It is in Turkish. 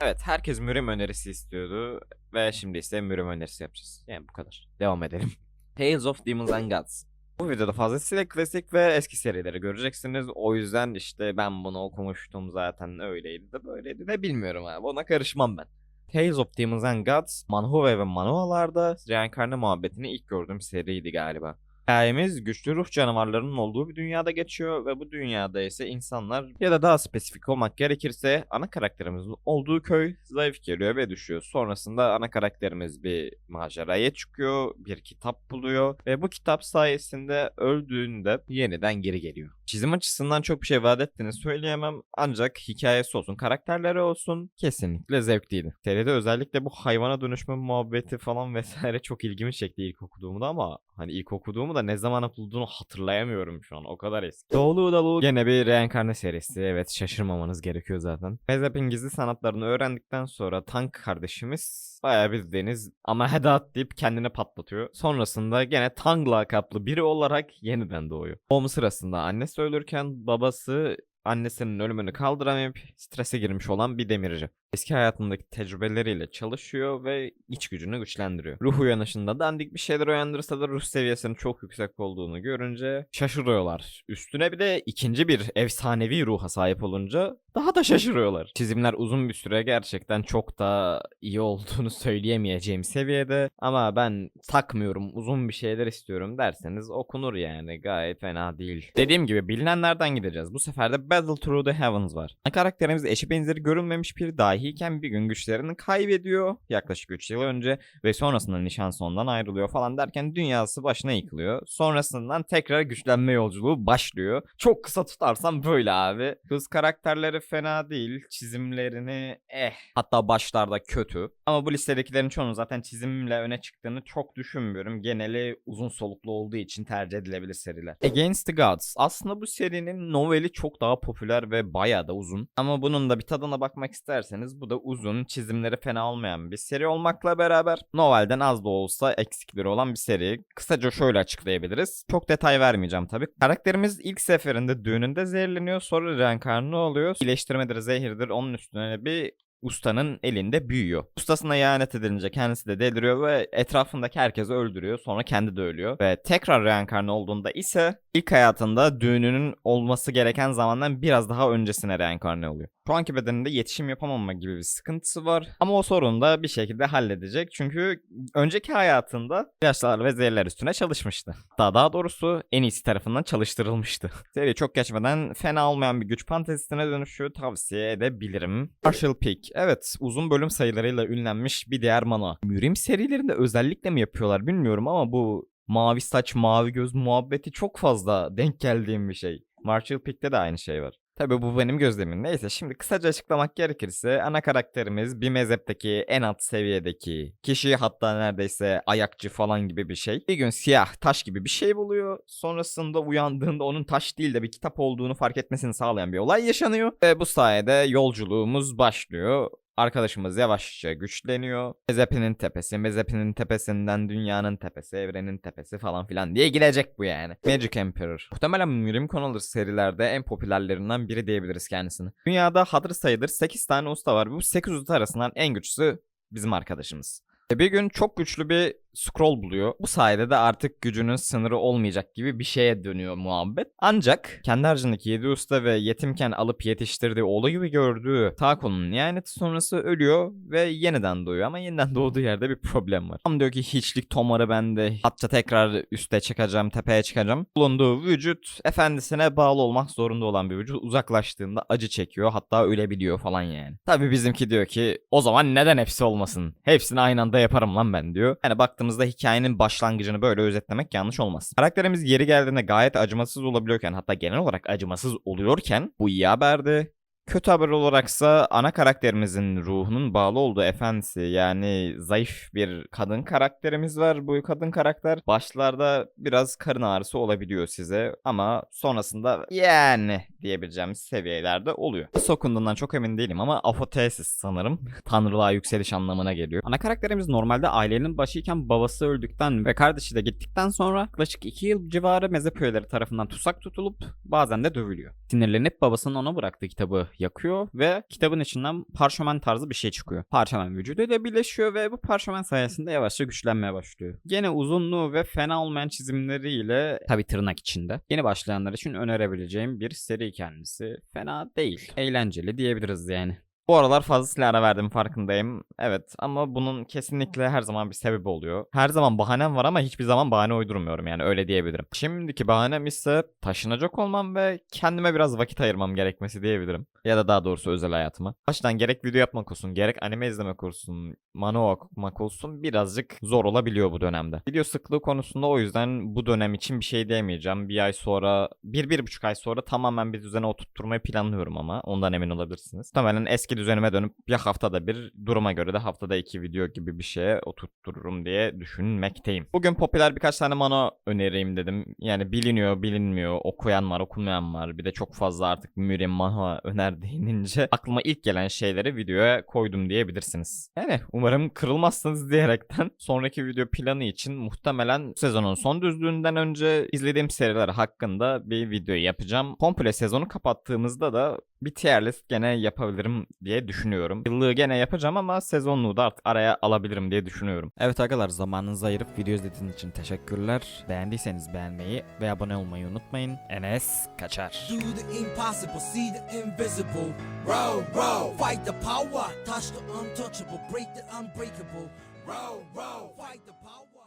Evet herkes Mürim önerisi istiyordu ve şimdi ise Mürim önerisi yapacağız. Yani bu kadar. Devam edelim. Tales of Demons and Gods. Bu videoda fazlasıyla klasik ve eski serileri göreceksiniz. O yüzden işte ben bunu okumuştum zaten öyleydi de böyleydi de bilmiyorum abi. Ona karışmam ben. Tales of Demons and Gods, Manhwa ve Manualarda reenkarne muhabbetini ilk gördüğüm seriydi galiba. Hikayemiz güçlü ruh canavarlarının olduğu bir dünyada geçiyor ve bu dünyada ise insanlar ya da daha spesifik olmak gerekirse ana karakterimizin olduğu köy zayıf geliyor ve düşüyor. Sonrasında ana karakterimiz bir maceraya çıkıyor, bir kitap buluyor ve bu kitap sayesinde öldüğünde yeniden geri geliyor. Çizim açısından çok bir şey vaat ettiğini söyleyemem ancak hikayesi olsun, karakterleri olsun kesinlikle zevkliydi. Seride özellikle bu hayvana dönüşme muhabbeti falan vesaire çok ilgimi çekti ilk okuduğumda ama hani ilk okuduğumu da ne zaman okuduğunu hatırlayamıyorum şu an o kadar eski. Doğulu Dalu gene bir reenkarne serisi evet şaşırmamanız gerekiyor zaten. Mezhep'in gizli sanatlarını öğrendikten sonra Tank kardeşimiz bayağı bildiğiniz ama hedat deyip kendini patlatıyor. Sonrasında gene Tang lakaplı biri olarak yeniden doğuyor. Doğum sırasında annesi ölürken babası annesinin ölümünü kaldıramayıp strese girmiş olan bir demirci. Eski hayatındaki tecrübeleriyle çalışıyor ve iç gücünü güçlendiriyor. Ruh uyanışında dandik bir şeyler uyandırsa da ruh seviyesinin çok yüksek olduğunu görünce şaşırıyorlar. Üstüne bir de ikinci bir efsanevi ruha sahip olunca daha da şaşırıyorlar. Çizimler uzun bir süre gerçekten çok da iyi olduğunu söyleyemeyeceğim seviyede ama ben takmıyorum uzun bir şeyler istiyorum derseniz okunur yani gayet fena değil. Dediğim gibi bilinenlerden gideceğiz. Bu sefer de Battle Through the Heavens var. Karakterimiz eşi benzeri görülmemiş bir dahiyken bir gün güçlerini kaybediyor yaklaşık 3 yıl önce ve sonrasında nişan sondan ayrılıyor falan derken dünyası başına yıkılıyor. Sonrasından tekrar güçlenme yolculuğu başlıyor. Çok kısa tutarsam böyle abi. Kız karakterleri fena değil. Çizimlerini eh. Hatta başlarda kötü. Ama bu listedekilerin çoğunun zaten çizimle öne çıktığını çok düşünmüyorum. Geneli uzun soluklu olduğu için tercih edilebilir seriler. Against the Gods. Aslında bu serinin noveli çok daha popüler ve bayağı da uzun. Ama bunun da bir tadına bakmak isterseniz bu da uzun, çizimleri fena olmayan bir seri olmakla beraber novelden az da olsa eksikleri olan bir seri. Kısaca şöyle açıklayabiliriz. Çok detay vermeyeceğim tabii. Karakterimiz ilk seferinde düğününde zehirleniyor sonra reenkarnı oluyor. İyileştirmedir, zehirdir. Onun üstüne bir ustanın elinde büyüyor. Ustasına ihanet edilince kendisi de deliriyor ve etrafındaki herkesi öldürüyor. Sonra kendi de ölüyor. Ve tekrar reenkarne olduğunda ise ilk hayatında düğününün olması gereken zamandan biraz daha öncesine reenkarne oluyor. Şu anki bedeninde yetişim yapamama gibi bir sıkıntısı var. Ama o sorunu da bir şekilde halledecek. Çünkü önceki hayatında ilaçlar ve zehirler üstüne çalışmıştı. Hatta daha doğrusu en iyisi tarafından çalıştırılmıştı. Seri çok geçmeden fena olmayan bir güç fantezisine dönüşüyor tavsiye edebilirim. Marshall Peak. Evet uzun bölüm sayılarıyla ünlenmiş bir diğer mana. Mürim serilerinde özellikle mi yapıyorlar bilmiyorum ama bu mavi saç mavi göz muhabbeti çok fazla denk geldiğim bir şey. Marshall Peak'te de aynı şey var. Tabii bu benim gözlemim. Neyse şimdi kısaca açıklamak gerekirse ana karakterimiz bir mezhepteki en alt seviyedeki kişi hatta neredeyse ayakçı falan gibi bir şey. Bir gün siyah taş gibi bir şey buluyor. Sonrasında uyandığında onun taş değil de bir kitap olduğunu fark etmesini sağlayan bir olay yaşanıyor. Ve bu sayede yolculuğumuz başlıyor. Arkadaşımız yavaşça güçleniyor. Mezepinin tepesi, Mezepinin tepesinden dünyanın tepesi, evrenin tepesi falan filan diye gidecek bu yani. Magic Emperor. Muhtemelen Mürim Konalı serilerde en popülerlerinden biri diyebiliriz kendisini. Dünyada hatır sayılır 8 tane usta var. Bu 8 usta arasından en güçlüsü bizim arkadaşımız. E bir gün çok güçlü bir scroll buluyor. Bu sayede de artık gücünün sınırı olmayacak gibi bir şeye dönüyor muhabbet. Ancak kendi harcındaki 7 usta ve yetimken alıp yetiştirdiği oğlu gibi gördüğü Tako'nun ihaneti sonrası ölüyor ve yeniden doğuyor. Ama yeniden doğduğu yerde bir problem var. Tam diyor ki hiçlik tomarı bende. Hatta tekrar üste çıkacağım, tepeye çıkacağım. Bulunduğu vücut efendisine bağlı olmak zorunda olan bir vücut. Uzaklaştığında acı çekiyor hatta ölebiliyor falan yani. Tabi bizimki diyor ki o zaman neden hepsi olmasın? Hepsini aynı anda yaparım lan ben diyor. Yani baktığımızda hikayenin başlangıcını böyle özetlemek yanlış olmaz. Karakterimiz yeri geldiğinde gayet acımasız olabiliyorken hatta genel olarak acımasız oluyorken bu iyi haberdi. Kötü haber olaraksa ana karakterimizin ruhunun bağlı olduğu efendisi yani zayıf bir kadın karakterimiz var. Bu kadın karakter başlarda biraz karın ağrısı olabiliyor size ama sonrasında yani diyebileceğimiz seviyelerde oluyor. Nasıl okunduğundan çok emin değilim ama apoteosis sanırım. Tanrılığa yükseliş anlamına geliyor. Ana karakterimiz normalde ailenin başıyken babası öldükten ve kardeşi de gittikten sonra yaklaşık 2 yıl civarı mezhep üyeleri tarafından tutsak tutulup bazen de dövülüyor. Sinirlenip babasının ona bıraktığı kitabı yakıyor ve kitabın içinden parşömen tarzı bir şey çıkıyor. Parşömen vücuduyla birleşiyor ve bu parşömen sayesinde yavaşça güçlenmeye başlıyor. Gene uzunluğu ve fena olmayan çizimleriyle tabi tırnak içinde. Yeni başlayanlar için önerebileceğim bir seri kendisi. Fena değil. Eğlenceli diyebiliriz yani. Bu aralar fazlasıyla ara verdim farkındayım. Evet ama bunun kesinlikle her zaman bir sebebi oluyor. Her zaman bahanem var ama hiçbir zaman bahane uydurmuyorum yani öyle diyebilirim. Şimdiki bahanem ise taşınacak olmam ve kendime biraz vakit ayırmam gerekmesi diyebilirim. Ya da daha doğrusu özel hayatıma. Baştan gerek video yapmak olsun, gerek anime izlemek olsun, manhwa okumak olsun birazcık zor olabiliyor bu dönemde. Video sıklığı konusunda o yüzden bu dönem için bir şey diyemeyeceğim. Bir ay sonra, bir, bir buçuk ay sonra tamamen bir düzene oturtturmayı planlıyorum ama ondan emin olabilirsiniz. Muhtemelen eski düzenime dönüp ya haftada bir duruma göre de haftada iki video gibi bir şeye oturttururum diye düşünmekteyim. Bugün popüler birkaç tane mano önereyim dedim. Yani biliniyor, bilinmiyor, okuyan var, okumayan var. Bir de çok fazla artık Mürim manhwa öner denince aklıma ilk gelen şeyleri videoya koydum diyebilirsiniz. Yani umarım kırılmazsınız diyerekten sonraki video planı için muhtemelen sezonun son düzlüğünden önce izlediğim seriler hakkında bir video yapacağım. Komple sezonu kapattığımızda da bir tier list gene yapabilirim diye düşünüyorum. Yıllığı gene yapacağım ama sezonluğu da artık araya alabilirim diye düşünüyorum. Evet arkadaşlar zamanınızı ayırıp video izlediğiniz için teşekkürler. Beğendiyseniz beğenmeyi ve abone olmayı unutmayın. Enes kaçar. Do the impossible, see the invisible. Row, row, fight the power, touch the untouchable, break the unbreakable. Row, row, fight the power.